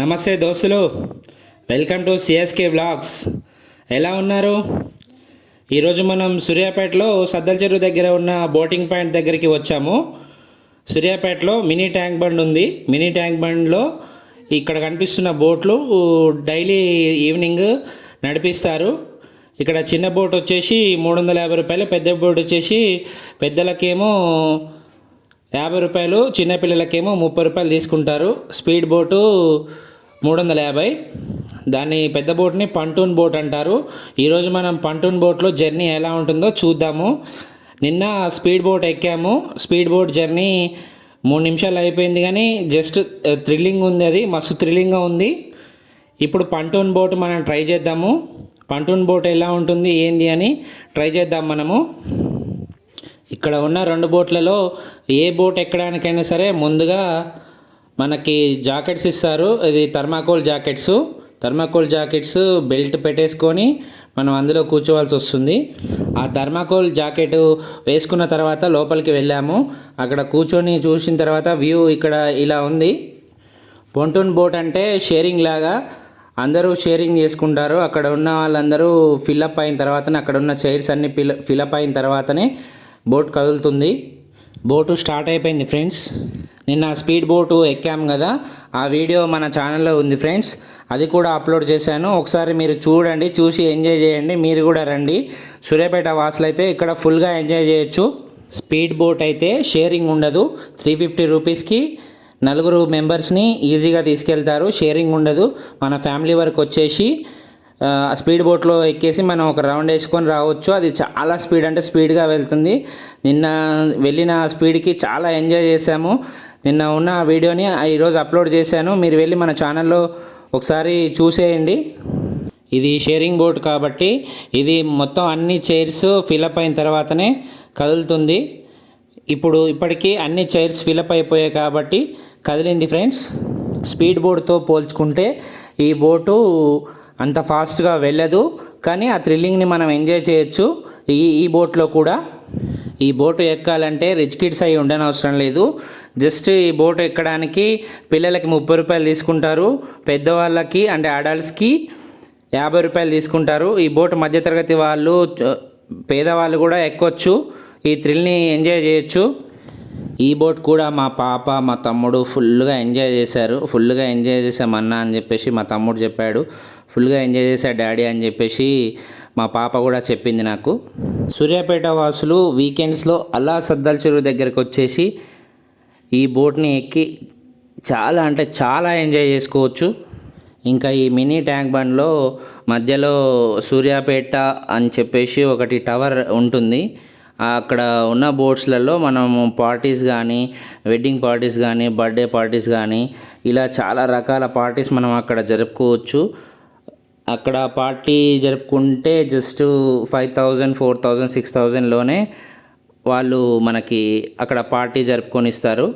నమస్తే దోస్తులు. Welcome to CSK blogs ఎలా ఉన్నారు? ఈరోజు మనం సూర్యాపేటలో సద్దల చెరువు దగ్గర ఉన్న బోటింగ్ పాయింట్ దగ్గరికి వచ్చాము. సూర్యాపేటలో మినీ ట్యాంక్ బండ్ ఉంది. మినీ ట్యాంక్ బండ్లో ఇక్కడ కనిపిస్తున్న బోట్లు డైలీ ఈవినింగ్ నడిపిస్తారు. ఇక్కడ చిన్న బోట్ వచ్చేసి మూడు వందల యాభై రూపాయలు పెద్ద బోట్ వచ్చేసి పెద్దలకేమో యాభై రూపాయలు చిన్నపిల్లలకేమో ముప్పై రూపాయలు తీసుకుంటారు. స్పీడ్ బోటు మూడు వందల యాభై. దాన్ని పెద్ద బోట్ని పంటూన్ బోట్ అంటారు. ఈరోజు మనం పంటూన్ బోట్లో జర్నీ ఎలా ఉంటుందో చూద్దాము. నిన్న స్పీడ్ బోట్ ఎక్కాము. స్పీడ్ బోట్ జర్నీ మూడు నిమిషాలు అయిపోయింది కానీ జస్ట్ థ్రిల్లింగ్ ఉంది అది. మస్తు థ్రిల్లింగ్గా ఉంది. ఇప్పుడు పంటూన్ బోట్ మనం ట్రై చేద్దాము. పంటూన్ బోట్ ఎలా ఉంటుంది ఏంది అని ట్రై చేద్దాం మనము. ఇక్కడ ఉన్న రెండు బోట్లలో ఏ బోట్ ఎక్కడానికైనా సరే ముందుగా మనకి జాకెట్స్ ఇస్తారు. ఇది thermocol jackets. Thermocol jackets belt పెట్టేసుకొని మనం అందులో కూర్చోవాల్సి వస్తుంది. ఆ థర్మాకోల్ జాకెట్ వేసుకున్న తర్వాత లోపలికి వెళ్ళాము. అక్కడ కూర్చొని చూసిన తర్వాత వ్యూ ఇక్కడ ఇలా ఉంది. పొంటూన్ బోట్ అంటే షేరింగ్ లాగా అందరూ షేరింగ్ చేసుకుంటారు. అక్కడ ఉన్న వాళ్ళందరూ ఫిల్అప్ అయిన తర్వాతనే అక్కడ ఉన్న చైర్స్ అన్ని ఫిల్ ఫిల్అప్ అయిన తర్వాతనే బోట్ కదులుతుంది. బోటు స్టార్ట్ అయిపోయింది ఫ్రెండ్స్. నిన్న స్పీడ్ బోటు ఎక్కాం కదా. ఆ వీడియో మన ఛానల్లో ఉంది ఫ్రెండ్స్. అది కూడా అప్లోడ్ చేశాను. ఒకసారి మీరు చూడండి చూసి ఎంజాయ్ చేయండి. మీరు కూడా రండి. సూర్యాపేట వాసులు అయితే ఇక్కడ ఫుల్గా ఎంజాయ్ చేయొచ్చు. స్పీడ్ బోట్ అయితే షేరింగ్ ఉండదు. త్రీ ఫిఫ్టీ రూపీస్కి నలుగురు మెంబర్స్ని ఈజీగా తీసుకెళ్తారు. షేరింగ్ ఉండదు. మన ఫ్యామిలీ వరకు వచ్చేసి స్పీడ్ బోట్లో ఎక్కేసి మనం ఒక రౌండ్ వేసుకొని రావచ్చు. అది చాలా స్పీడ్ అంటే స్పీడ్గా వెళ్తుంది. నిన్న వెళ్ళిన స్పీడ్కి చాలా ఎంజాయ్ చేశాము. నిన్న ఉన్న వీడియోని ఈరోజు అప్లోడ్ చేశాను. మీరు వెళ్ళి మన ఛానల్లో ఒకసారి చూసేయండి. ఇది షేరింగ్ బోట్ కాబట్టి ఇది మొత్తం అన్ని చైర్స్ ఫిలప్ అయిన తర్వాతనే కదులుతుంది. ఇప్పుడు ఇప్పటికీ అన్ని చైర్స్ ఫిలప్ అయిపోయాయి కాబట్టి కదిలింది ఫ్రెండ్స్. స్పీడ్ బోట్తో పోల్చుకుంటే ఈ బోటు అంత ఫాస్ట్గా వెళ్ళదు కానీ ఆ థ్రిల్లింగ్ని మనం ఎంజాయ్ చేయొచ్చు. ఈ ఈ బోట్లో కూడా. ఈ బోటు ఎక్కాలంటే రిచ్ కిడ్స్ అయి ఉండనవసరం లేదు. జస్ట్ ఈ బోటు ఎక్కడానికి పిల్లలకి ముప్పై రూపాయలు తీసుకుంటారు పెద్దవాళ్ళకి అంటే అడల్ట్స్కి యాభై రూపాయలు తీసుకుంటారు. ఈ బోట్ మధ్యతరగతి వాళ్ళు పేదవాళ్ళు కూడా ఎక్కొచ్చు ఈ థ్రిల్ని ఎంజాయ్ చేయొచ్చు. ఈ బోట్ కూడా మా పాప మా తమ్ముడు ఫుల్గా ఎంజాయ్ చేశారు. ఫుల్గా ఎంజాయ్ చేసాం అన్న అని చెప్పేసి మా తమ్ముడు చెప్పాడు. ఫుల్గా ఎంజాయ్ చేశా డాడీ అని చెప్పేసి మా పాప కూడా చెప్పింది నాకు. సూర్యాపేట వాసులు వీకెండ్స్లో అలా సద్దల చెరువు దగ్గరకు వచ్చేసి ఈ బోట్ని ఎక్కి చాలా అంటే చాలా ఎంజాయ్ చేసుకోవచ్చు. ఇంకా ఈ మినీ ట్యాంక్ బండ్లో మధ్యలో సూర్యాపేట అని చెప్పేసి ఒకటి టవర్ ఉంటుంది. అక్కడ ఉన్న బోట్స్లలో మనము పార్టీస్ కానీ వెడ్డింగ్ పార్టీస్ కానీ బర్త్డే పార్టీస్ కానీ ఇలా చాలా రకాల పార్టీస్ మనం అక్కడ జరుపుకోవచ్చు. అక్కడ party జరుపుకుంటే just five thousand four thousand six థౌజండ్లోనే వాళ్ళు మనకి అక్కడ పార్టీ జరుపుకొని ఇస్తారు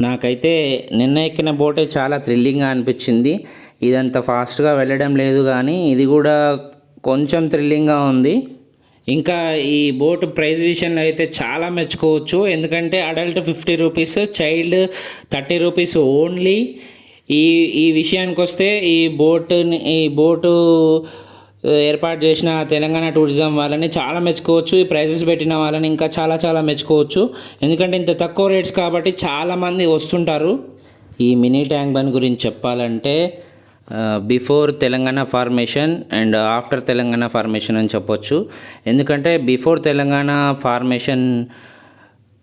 నాకైతే నిన్న ఎక్కిన బోటే చాలా థ్రిల్లింగ్గా అనిపించింది. ఇదంత ఫాస్ట్గా వెళ్ళడం లేదు కానీ ఇది కూడా కొంచెం థ్రిల్లింగ్గా ఉంది. ఇంకా ఈ బోట్ ప్రైస్ విషయంలో అయితే చాలా మెచ్చుకోవచ్చు. ఎందుకంటే adult fifty rupees child thirty rupees only. ఈ ఈ విషయానికి వస్తే ఈ బోటుని ఈ బోటు ఏర్పాటు చేసిన తెలంగాణ టూరిజం వాళ్ళని చాలా మెచ్చుకోవచ్చు. ఈ ప్రైజెస్ పెట్టిన వాళ్ళని ఇంకా చాలా చాలా మెచ్చుకోవచ్చు. ఎందుకంటే ఇంత తక్కువ రేట్స్ కాబట్టి చాలామంది వస్తుంటారు. ఈ మినీ ట్యాంక్ బండ్ గురించి చెప్పాలంటే before Telangana formation and after Telangana formation అని చెప్పొచ్చు. ఎందుకంటే బిఫోర్ తెలంగాణ ఫార్మేషన్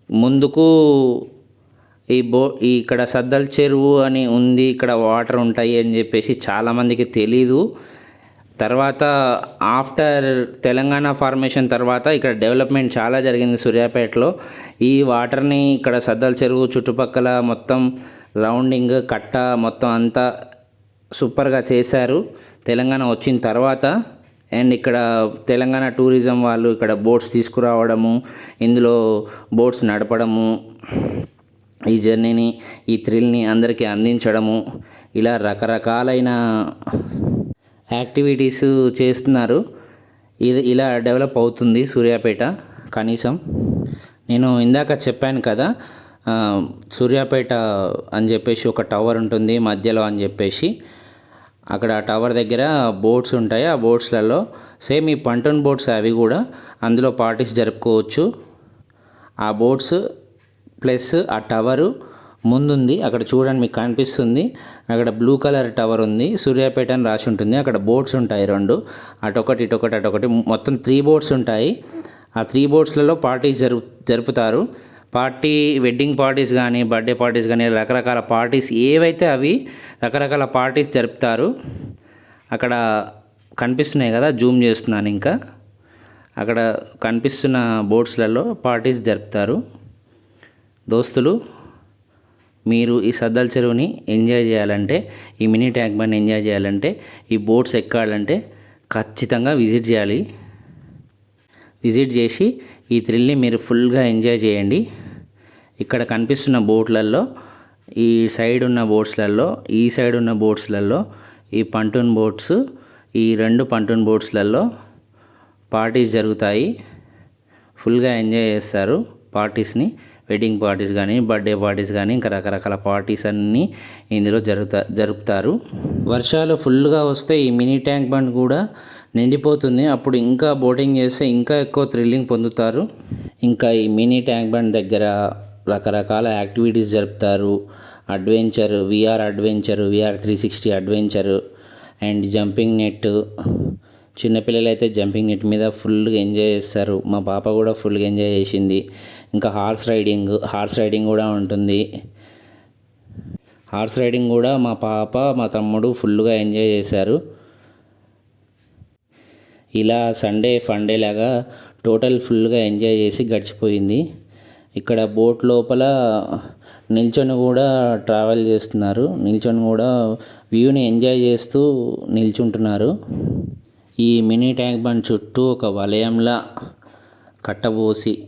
ముందుకు ఈ బో ఇక్కడ సద్దల్ చెరువు అని ఉంది ఇక్కడ వాటర్ ఉంటాయి అని చెప్పేసి చాలామందికి తెలీదు. తర్వాత ఆఫ్టర్ తెలంగాణ ఫార్మేషన్ తర్వాత ఇక్కడ డెవలప్మెంట్ చాలా జరిగింది సూర్యాపేటలో. ఈ వాటర్ని ఇక్కడ సద్దల చెరువు చుట్టుపక్కల మొత్తం రౌండింగ్ కట్ట మొత్తం అంతా సూపర్గా చేశారు. తెలంగాణ వచ్చిన తర్వాత అండ్ ఇక్కడ తెలంగాణ టూరిజం వాళ్ళు ఇక్కడ బోట్స్ తీసుకురావడము ఇందులో బోట్స్ నడపడము ఈ జర్నీని ఈ థ్రిల్ని అందరికీ అందించడము ఇలా రకరకాలైన యాక్టివిటీస్ చేస్తున్నారు. ఇది ఇలా డెవలప్ అవుతుంది సూర్యాపేట. కనీసం నేను ఇందాక చెప్పాను కదా సూర్యాపేట అని చెప్పేసి ఒక టవర్ ఉంటుంది మధ్యలో అని చెప్పేసి. అక్కడ ఆ టవర్ దగ్గర బోట్స్ ఉంటాయి. ఆ బోట్స్లలో సేమ్ ఈ పంటన్ బోట్స్ అవి కూడా అందులో పార్టీస్ జరుపుకోవచ్చు. ఆ బోట్స్ ప్లస్ ఆ టవరు ముందుంది. అక్కడ చూడండి మీకు కనిపిస్తుంది. అక్కడ బ్లూ కలర్ టవర్ ఉంది. సూర్యాపేట అని రాసి ఉంటుంది. అక్కడ బోట్స్ ఉంటాయి రెండు. అటొకటి ఇటొకటి అటొకటి. మొత్తం త్రీ బోట్స్ ఉంటాయి. ఆ త్రీ బోట్స్లలో పార్టీస్ జరుపు జరుపుతారు. పార్టీ వెడ్డింగ్ పార్టీస్ కానీ బర్త్డే పార్టీస్ కానీ రకరకాల పార్టీస్ ఏవైతే అవి రకరకాల పార్టీస్ జరుపుతారు అక్కడ కనిపిస్తున్నాయి కదా జూమ్ చేస్తున్నాను ఇంకా. అక్కడ కనిపిస్తున్న బోట్స్లలో పార్టీస్ జరుపుతారు. దోస్తులు మీరు ఈ సద్దల చెరువుని ఎంజాయ్ చేయాలంటే ఈ మినీ ట్యాంక్ బండ్ ఎంజాయ్ చేయాలంటే ఈ బోట్స్ ఎక్కాలంటే ఖచ్చితంగా విజిట్ చేయాలి. విజిట్ చేసి ఈ థ్రిల్ని మీరు ఫుల్గా ఎంజాయ్ చేయండి. ఇక్కడ కనిపిస్తున్న బోట్లలో ఈ సైడ్ ఉన్న బోట్స్లలో ఈ సైడ్ ఉన్న బోట్స్లలో ఈ పంటూన్ బోట్స్ ఈ రెండు పంటూన్ బోట్స్లలో పార్టీస్ జరుగుతాయి. ఫుల్గా ఎంజాయ్ చేస్తారు పార్టీస్ని వెడ్డింగ్ పార్టీస్ కానీ బర్త్డే పార్టీస్ కానీ ఇంకా రకరకాల పార్టీస్ అన్నీ ఇందులో జరుగుతా జరుపుతారు. వర్షాలు ఫుల్గా వస్తే ఈ మినీ ట్యాంక్ బండ్ కూడా నిండిపోతుంది. అప్పుడు ఇంకా బోటింగ్ చేస్తే ఇంకా ఎక్కువ థ్రిల్లింగ్ పొందుతారు. ఇంకా ఈ మినీ ట్యాంక్ బండ్ దగ్గర రకరకాల యాక్టివిటీస్ జరుపుతారు. Adventure VR adventure VR three sixty adventure and jumping net. చిన్నపిల్లలు అయితే జంపింగ్ నెట్ మీద ఫుల్గా ఎంజాయ్ చేస్తారు. మా పాప కూడా ఫుల్గా ఎంజాయ్ చేసింది. ఇంకా హార్స్ రైడింగ్ హార్స్ రైడింగ్ కూడా ఉంటుంది. హార్స్ రైడింగ్ కూడా మా పాప మా తమ్ముడు ఫుల్గా ఎంజాయ్ చేశారు. ఇలా సండే ఫండే లాగా టోటల్ ఫుల్గా ఎంజాయ్ చేసి గడిచిపోయింది. ఇక్కడ బోట్ లోపల నిల్చొని కూడా ట్రావెల్ చేస్తున్నారు. నిల్చొని కూడా వ్యూని ఎంజాయ్ చేస్తూ నిల్చుంటున్నారు. ఈ మినీ ట్యాంక్ బండ్ చుట్టూ ఒక వలయంలా కట్టబోసి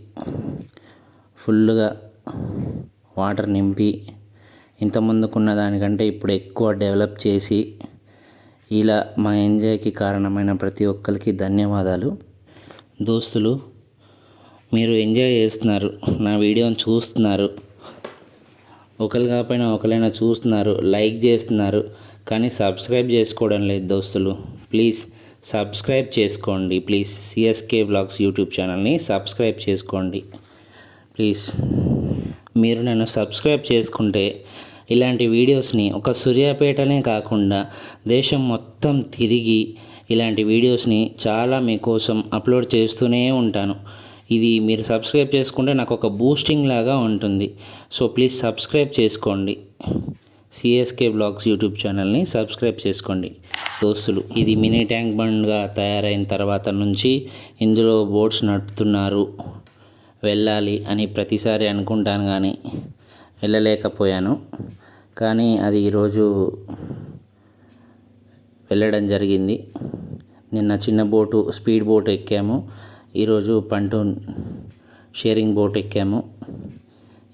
ఫుల్గా వాటర్ నింపి ఇంత ముందుకున్న దానికంటే ఇప్పుడు ఎక్కువ డెవలప్ చేసి ఇలా మా ఎంజాయ్కి కారణమైన ప్రతి ఒక్కరికి ధన్యవాదాలు. దోస్తులు మీరు ఎంజాయ్ చేస్తున్నారు నా వీడియోని చూస్తున్నారు. ఒకరు కాకపోయినా ఒకరైనా చూస్తున్నారు లైక్ చేస్తున్నారు కానీ సబ్స్క్రైబ్ చేసుకోవడం లేదు దోస్తులు. ప్లీజ్ సబ్స్క్రైబ్ చేసుకోండి. ప్లీజ్ సిఎస్కే బ్లాగ్స్ యూట్యూబ్ ఛానల్ని సబ్స్క్రైబ్ చేసుకోండి. ప్లీజ్ మీరు నన్ను సబ్స్క్రైబ్ చేసుకుంటే ఇలాంటి వీడియోస్ని ఒక సూర్యాపేటనే కాకుండా దేశం మొత్తం తిరిగి ఇలాంటి వీడియోస్ని చాలా మీకోసం అప్లోడ్ చేస్తూనే ఉంటాను. ఇది మీరు సబ్స్క్రైబ్ చేసుకుంటే నాకు ఒక బూస్టింగ్ లాగా ఉంటుంది. సో ప్లీజ్ సబ్స్క్రైబ్ చేసుకోండి. సిఎస్కే బ్లాగ్స్ యూట్యూబ్ ఛానల్ని సబ్స్క్రైబ్ చేసుకోండి. దోస్తులు ఇది మినీ ట్యాంక్ బండ్గా తయారైన తర్వాత నుంచి ఇందులో బోట్స్ నడుపుతున్నారు. వెళ్ళాలి అని ప్రతిసారి అనుకుంటాను కానీ వెళ్ళలేకపోయాను. కానీ అది ఈరోజు వెళ్ళడం జరిగింది. నిన్న చిన్న బోటు స్పీడ్ బోట్ ఎక్కాము. ఈరోజు పంటూన్ షేరింగ్ బోట్ ఎక్కాము.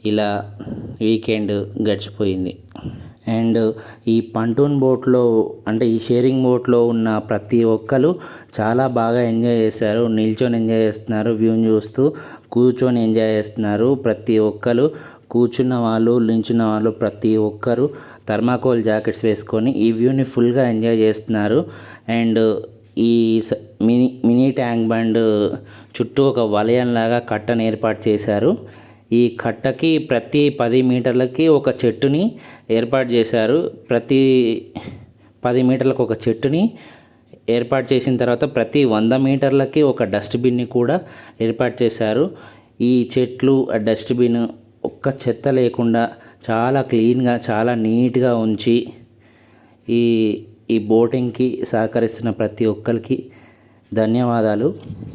ఇలా వీకెండ్ గడిచిపోయింది. అండ్ ఈ పంటూన్ బోట్లో అంటే ఈ షేరింగ్ బోట్లో ఉన్న ప్రతి ఒక్కరు చాలా బాగా ఎంజాయ్ చేశారు. నిల్చొని ఎంజాయ్ చేస్తున్నారు వ్యూని చూస్తూ కూర్చొని ఎంజాయ్ చేస్తున్నారు. ప్రతి ఒక్కరు కూర్చున్న వాళ్ళు నిల్చున్న వాళ్ళు ప్రతి ఒక్కరు థర్మాకోల్ జాకెట్స్ వేసుకొని ఈ వ్యూని ఫుల్గా ఎంజాయ్ చేస్తున్నారు. అండ్ ఈ స- మినీ మినీ ట్యాంక్ బండ్ చుట్టూ ఒక వలయంలాగా కట్టను ఏర్పాటు చేశారు. ఈ కట్టకి ప్రతి పది మీటర్లకి ఒక చెట్టుని ఏర్పాటు చేశారు. ప్రతి పది మీటర్లకు ఒక చెట్టుని ఏర్పాటు చేసిన తర్వాత ప్రతి వంద మీటర్లకి ఒక డస్ట్బిన్ని కూడా ఏర్పాటు చేశారు. ఈ చెట్లు ఆ డస్ట్బిన్ ఒక్క చెత్త లేకుండా చాలా క్లీన్గా చాలా నీట్గా ఉంచి ఈ ఈ బోటింగ్కి సహకరిస్తున్న ప్రతి ఒక్కరికి ధన్యవాదాలు.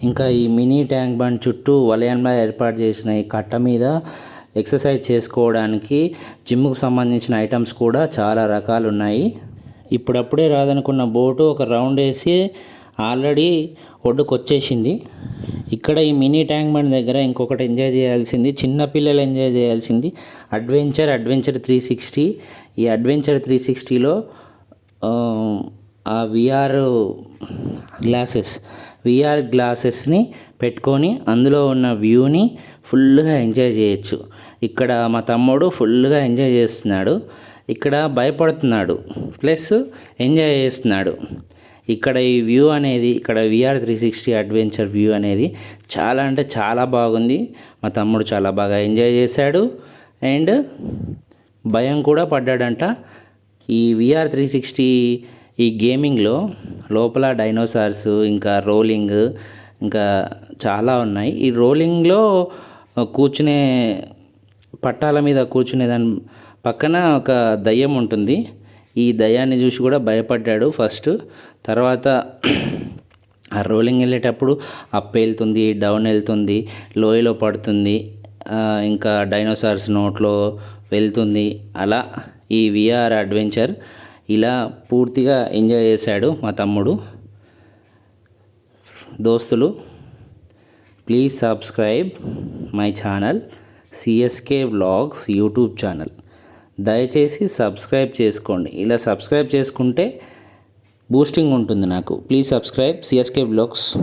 ఇంకా ఈ మినీ ట్యాంక్ బండ్ చుట్టూ వలయంలో ఏర్పాటు చేసిన ఈ కట్ట మీద ఎక్సర్సైజ్ చేసుకోవడానికి జిమ్కు సంబంధించిన ఐటమ్స్ కూడా చాలా రకాలు ఉన్నాయి ఇప్పుడప్పుడే రాదనుకున్న బోటు ఒక రౌండ్ వేసి ఆల్రెడీ ఒడ్డుకు వచ్చేసింది ఇక్కడ ఈ మినీ ట్యాంక్ బండ్ దగ్గర ఇంకొకటి ఎంజాయ్ చేయాల్సింది చిన్నపిల్లలు ఎంజాయ్ చేయాల్సింది అడ్వెంచర్ అడ్వెంచర్ త్రీ సిక్స్టీ. ఈ అడ్వెంచర్ త్రీ సిక్స్టీలో ఆ విఆర్ గ్లాసెస్ విఆర్ గ్లాసెస్ని పెట్టుకొని అందులో ఉన్న వ్యూని ఫుల్గా ఎంజాయ్ చేయొచ్చు. ఇక్కడ మా తమ్ముడు ఫుల్గా ఎంజాయ్ చేస్తున్నాడు. ఇక్కడ భయపడుతున్నాడు. ప్లస్ ఎంజాయ్ చేస్తున్నాడు. ఇక్కడ ఈ వ్యూ అనేది ఇక్కడ VR three sixty adventure view అనేది చాలా అంటే చాలా బాగుంది. మా తమ్ముడు చాలా బాగా ఎంజాయ్ చేశాడు. అండ్ భయం కూడా పడ్డాడంట. ఈ విఆర్ త్రీ సిక్స్టీ ఈ గేమింగ్లో లోపల డైనోసార్స్ ఇంకా రోలింగ్ ఇంకా చాలా ఉన్నాయి. ఈ రోలింగ్లో కూర్చునే పట్టాల మీద కూర్చునే దాని పక్కన ఒక దయ్యం ఉంటుంది. ఈ దయ్యాన్ని చూసి కూడా భయపడ్డాడు ఫస్ట్. తర్వాత ఆ రోలింగ్ వెళ్ళేటప్పుడు అప్ వెళ్తుంది డౌన్ వెళ్తుంది లోయలో పడుతుంది ఇంకా డైనోసార్స్ నోట్లో వెళ్తుంది. అలా ఈ విఆర్ అడ్వెంచర్ ఇలా పూర్తిగా ఎంజాయ్ చేశాడు మా తమ్ముడు. దోస్తులు please subscribe my channel CSK vlogs YouTube channel. దయచేసి సబ్స్క్రైబ్ చేసుకోండి. ఇలా సబ్స్క్రైబ్ చేసుకుంటే బూస్టింగ్ ఉంటుంది నాకు. Please subscribe. CSK blogs